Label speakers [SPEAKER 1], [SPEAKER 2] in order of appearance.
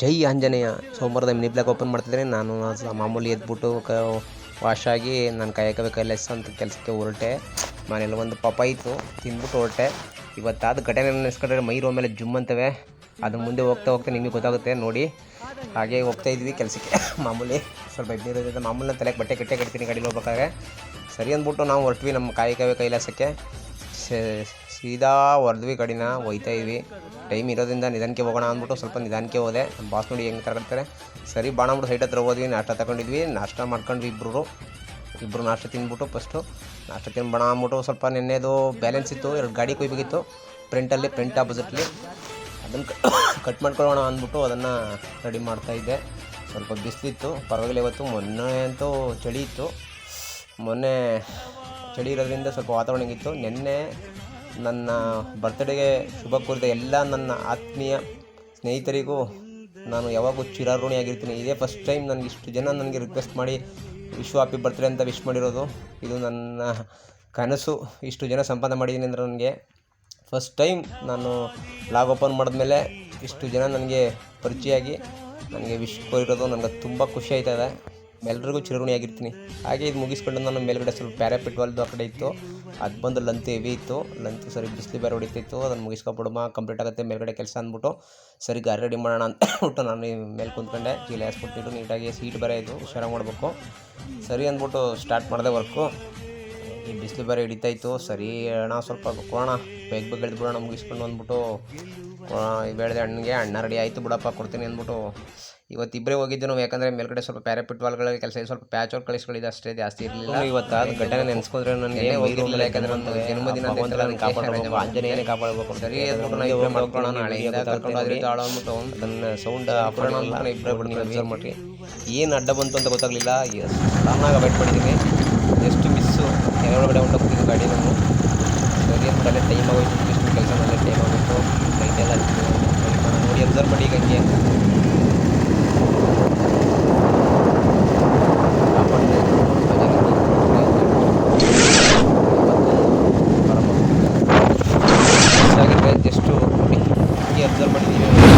[SPEAKER 1] ಜೈ ಆಂಜನೇಯ. ಸೋಮವಾರದ mini blog open ಮಾಡ್ತಿದ್ರೆ ನಾನು ಮಾಮೂಲಿ ಎದ್ಬಿಟ್ಟು ಕ ವಾಶ್ ಆಗಿ ನಾನು ಕಾಯಕ ಕೈಲಾಸ ಅಂತ ಕೆಲಸಕ್ಕೆ ಹೊರಟೆ ಮನೇಲಿ ಒಂದು ಪಾಪ ಇತ್ತು ತಿಂದ್ಬಿಟ್ಟು ಹೊರಟೆ ಇವತ್ತಾದ ಘಟನೆ ನೆನೆಸ್ಕೊಂಡ್ರೆ ಮೈ ರೋ ಮೇಲೆ ಜುಮ್ ಅಂತವೆ. ಅದ್ರ ಮುಂದೆ ಹೋಗ್ತಾ ಹೋಗ್ತಾ ನಿಮಗೆ ಗೊತ್ತಾಗುತ್ತೆ, ನೋಡಿ. ಹಾಗೆ ಹೋಗ್ತಾ ಇದ್ವಿ ಕೆಲಸಕ್ಕೆ. ಮಾಮೂಲಿ ಸ್ವಲ್ಪ ಇದ್ದಿರೋದ್ರಿಂದ ಮಾಮೂಲಿ ತಲೆಗೆ ಬಟ್ಟೆ ಕಟ್ಟೆ ಕಟ್ತೀನಿ ಗಾಡಿಗೆ ಹೋಗ್ಬೇಕಾದ್ರೆ. ಸರಿ ಅಂದ್ಬಿಟ್ಟು ನಾವು ಹೊರಟ್ವಿ ನಮ್ಮ ಕಾಯಕವೇ ಕೈಲಾಸಕ್ಕೆ. ಸೀದಾ ಹೊರದ್ವಿ ಗಾಡಿನ ಹೋಯ್ತಾ ಇದ್ವಿ. ಟೈಮ್ ಇರೋದ್ರಿಂದ ನಿಧಾನಕ್ಕೆ ಹೋಗೋಣ ಅಂದ್ಬಿಟ್ಟು ಸ್ವಲ್ಪ ನಿಧಾನಕ್ಕೆ ಹೋದೆ. ನಮ್ಮ ಬಾಸ್ ನೋಡಿ ಹೆಂಗೆ ತಗೊಳ್ತಾರೆ ಸರಿ, ಬಾಣ ಅಂದ್ಬಿಟ್ಟು ಸೈಟ್ ಹತ್ರ ಹೋದ್ವಿ, ನಾಷ್ಟ ತಗೊಂಡಿದ್ವಿ. ನಾಷ್ಟ ಮಾಡ್ಕೊಂಡ್ವಿ ಇಬ್ಬರು ಇಬ್ಬರು ನಾಷ್ಟ ತಿಂದ್ಬಿಟ್ಟು ಫಸ್ಟು ನಾಷ್ಟ ತಿಂದು ಬಣ ಅಂದ್ಬಿಟ್ಟು ಸ್ವಲ್ಪ ನೆನ್ನೆದು ಬ್ಯಾಲೆನ್ಸ್ ಇತ್ತು. ಎರಡು ಗಾಡಿ ಕೊಯ್ಬೇಕಿತ್ತು. ಪ್ರಿಂಟಲ್ಲಿ ಪ್ರಿಂಟ್ ಆಪೋಸಿಟ್ಲಿ ಅದನ್ನು ಕಟ್ ಮಾಡ್ಕೊಳ್ಳೋಣ ಅಂದ್ಬಿಟ್ಟು ಅದನ್ನು ರೆಡಿ ಮಾಡ್ತಾಯಿದ್ದೆ ಸ್ವಲ್ಪ ಬಿಸಿಲಿತ್ತು. ಪರವಾಗಿಲ್ಲ ಇವತ್ತು. ಮೊನ್ನೆ ಅಂತೂ ಚಳಿ ಇತ್ತು. ಮೊನ್ನೆ ಚಳಿ ಇರೋದ್ರಿಂದ ಸ್ವಲ್ಪ ವಾತಾವರಣ ಇತ್ತು. ನಿನ್ನೆ ನನ್ನ ಬರ್ತ್ಡೇಗೆ ಶುಭ ಕೋರಿದ ಎಲ್ಲ ನನ್ನ ಆತ್ಮೀಯ ಸ್ನೇಹಿತರಿಗೂ ನಾನು ಯಾವಾಗೂ ಚಿರಾಋಣಿಯಾಗಿರ್ತೀನಿ ಇದೇ ಫಸ್ಟ್ ಟೈಮ್ ನನಗೆ ಇಷ್ಟು ಜನ ನನಗೆ ರಿಕ್ವೆಸ್ಟ್ ಮಾಡಿ ವಿಶ್ವ ಹ್ಯಾಪಿ ಬರ್ತ್ಡೇ ಅಂತ ವಿಶ್ ಮಾಡಿರೋದು. ಇದು ನನ್ನ ಕನಸು. ಇಷ್ಟು ಜನ ಸಂಪಾದನೆ ಮಾಡಿದ್ದೀನಿ ಅಂದರೆ ನನಗೆ ಫಸ್ಟ್ ಟೈಮ್ ನಾನು ಲಾಗ್ ಓಪನ್ ಮಾಡಿದ್ಮೇಲೆ ಇಷ್ಟು ಜನ ನನಗೆ ಪರಿಚಯ ಆಗಿ ನನಗೆ ವಿಶ್ ಕೋರಿರೋದು. ನನಗೆ ತುಂಬ ಖುಷಿ ಆಯ್ತದೆ. ಎಲ್ರಿಗೂ ಚಿರಋಣಿಯಾಗಿರ್ತೀನಿ ಹಾಗೆ ಇದು ಮುಗಿಸ್ಕೊಂಡು ನಾನು ಮೇಲ್ಗಡೆ ಸ್ವಲ್ಪ ಪ್ಯಾರಾಪಿಟ್ ವಾಲ್ದು ಆ ಕಡೆ ಇತ್ತು. ಅದು ಬಂದು ಲಂತ್ ಹೆವಿ ಇತ್ತು. ಲಂತ್ ಸರಿ ಬಿಸಿಲು ಬೇರೆ ಹೊಡಿತಿತ್ತು ಅದನ್ನು ಮುಗಿಸ್ಕೊಬಿಡಮ್ಮ. ಕಂಪ್ಲೀಟ್ ಆಗುತ್ತೆ ಮೇಲ್ಗಡೆ ಕೆಲಸ ಅಂದ್ಬಿಟ್ಟು ಸರಿ ಗಾಡಿ ರೆಡಿ ಮಾಡೋಣ ಅಂತ ಬಿಟ್ಟು ನಾನು ಮೇಲೆ ಕುಂತ್ಕೊಂಡೆ. ಚೀಲ ಹಾಸ್ಬಿಟ್ಟು ನೀಟಾಗಿ ಸೀಟ್ ಬೇರೆ ಇತ್ತು ಹುಷಾರಾಗಿ ಮಾಡಬೇಕು ಸರಿ ಅಂದ್ಬಿಟ್ಟು ಸ್ಟಾರ್ಟ್ ಮಾಡಿದೆ ವರ್ಕು ಈ ಬಿಸಿಲು ಬೇರೆ ಹಿಡಿತಾಯಿತ್ತು ಸರಿ ಅಣ್ಣ ಸ್ವಲ್ಪ ಕೊಡೋಣ ಬೇಗ ಬೇಗ ಬಿಡೋಣ ಮುಗಿಸ್ಕೊಂಡು ಅಂದ್ಬಿಟ್ಟು ಬೆಳೆದೆ ಅಣ್ಣಗೆ ಅಣ್ಣ ರೆಡಿ ಆಯಿತು ಬಿಡಪ್ಪ ಕೊಡ್ತೀನಿ ಅಂದ್ಬಿಟ್ಟು. ಇವತ್ತು ಇಬ್ಬರೇ ಹೋಗಿದ್ದು ನಾವು ಯಾಕಂದರೆ ಮೇಲ್ಗಡೆ ಸ್ವಲ್ಪ ಪ್ಯಾರಾಪಿಟ್ ವಾಲ್ಗಳಲ್ಲಿ ಕೆಲಸ ಸ್ವಲ್ಪ ಪ್ಯಾಚ್ ಅವ್ರು ಕಳಿಸ್ಗಳಿದೆ ಅಷ್ಟೇ ಜಾಸ್ತಿ ಇರಲಿಲ್ಲ. ಇವತ್ತು ಅದು ಘಟನೆ ನೆನೆಸ್ಕೊಂಡ್ರೆ ನನಗೆ ಹೋಗಿರಲಿಲ್ಲ ಯಾಕಂದರೆ ಒಂದು ಜನ್ಮದಿನ ಕಾಪಾಡಬೇಕು ಆಂಜನೇಯನೇ ಕಾಪಾಡಬೇಕು ಸರಿ ಅಂದ್ಬಿಟ್ಟು ನಾವು ಇಬ್ಬರೇ ಮಾಡ್ಕೊಳ್ಳೋಣ ನಾಳೆಯಿಂದ ಕರ್ಕೊಂಡು ಹೋದ್ರೆ ತಾಳು ಅಂದ್ಬಿಟ್ಟು ಅದನ್ನು ಸೌಂಡ್ ಅಪರಣ ಅಂತ ಇಬ್ಬರೇ ಬಿಡಿ ನೀವು ಅಬ್ಸರ್ವ್ ಮಾಡಿರಿ ಏನು ಅಡ್ಡ ಬಂತು ಅಂತ ಗೊತ್ತಾಗಲಿಲ್ಲ. ಸಡನ್ನಾಗಿ ಅವಾಯ್ಡ್ ಮಾಡಿದ್ದೀನಿ ಎಷ್ಟು ಮಿಸ್ಸು ಕೆಳಗಡೆ ಹೊಂಟೋಗ್ತಿದ್ದು ಗಾಡಿ ನಾನು ಸರಿ ಅಂದ್ಬಿಟ್ಟು ಅಲ್ಲೇ ಟೈಮ್ ಆಗೋಯ್ತು ಇಷ್ಟು ಕೆಲಸ ಅಲ್ಲೇ ಟೈಮ್ ಆಗೋಯ್ತು ಲೈಟ್ ಎಲ್ಲ ಹಚ್ಚಿದ್ದು. ನೋಡಿ ಅಬ್ಸರ್ವ್ ಮಾಡಿ ಈಗ ಹಂಗೆ ಕಾಪಾಡಿದೆ. ಆಗಿದ್ರೆ ಜಸ್ಟು ನೋಡಿ ಹೀಗೆ ಅಬ್ಸರ್ವ್ ಮಾಡಿದ್ದೀವಿ